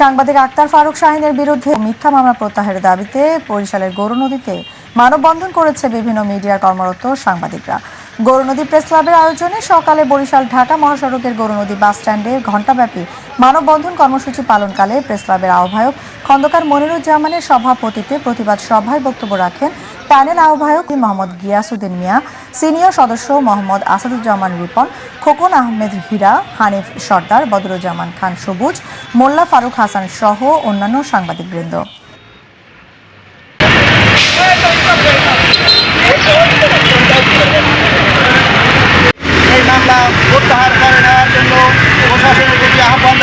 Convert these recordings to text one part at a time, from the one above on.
সাংবাদিক আক্তার ফারুক শাহিনের বিরুদ্ধে মিথ্যা মামলা প্রত্যাহারের দাবিতে বরিশালের গৌরনদীতে মানববন্ধন করেছে বিভিন্ন মিডিয়ার কর্মরত সাংবাদিকরা। গৌরনদী প্রেস ক্লাবের আয়োজনে সকালে বরিশাল ঢাকা মহাসড়কের গৌরনদী বাস স্ট্যান্ডে ঘণ্টাব্যাপী মানববন্ধন কর্মসূচি পালনকালে প্রেস ক্লাবের আহ্বায়ক খন্দকার মনিরুজ্জামানের সভাপতিত্বে প্রতিবাদ সভায় বক্তব্য রাখেন প্যানেল আহ্বায়ক মোহাম্মদ গিয়াসুদ্দিন মিয়া, সিনিয়র সদস্য মোহাম্মদ আসাদুজ্জামান রিপন, খোকন আহমেদ হীরা, হানিফ সর্দার, বদরুজ্জামান খান সবুজ, মোল্লা ফারুক হাসান সহ অন্যান্য সাংবাদিকবৃন্দ। এই প্রত্যাহার করে নেওয়ার জন্য প্রশাসনের প্রতি আহ্বান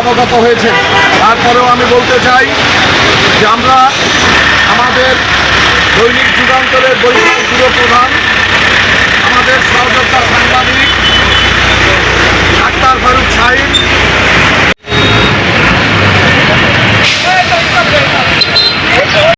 অবগত হয়েছে। তারপরেও আমি বলতে চাই যে আমরা আমাদের দৈনিক যুগান্তরের বৈঠক প্রধান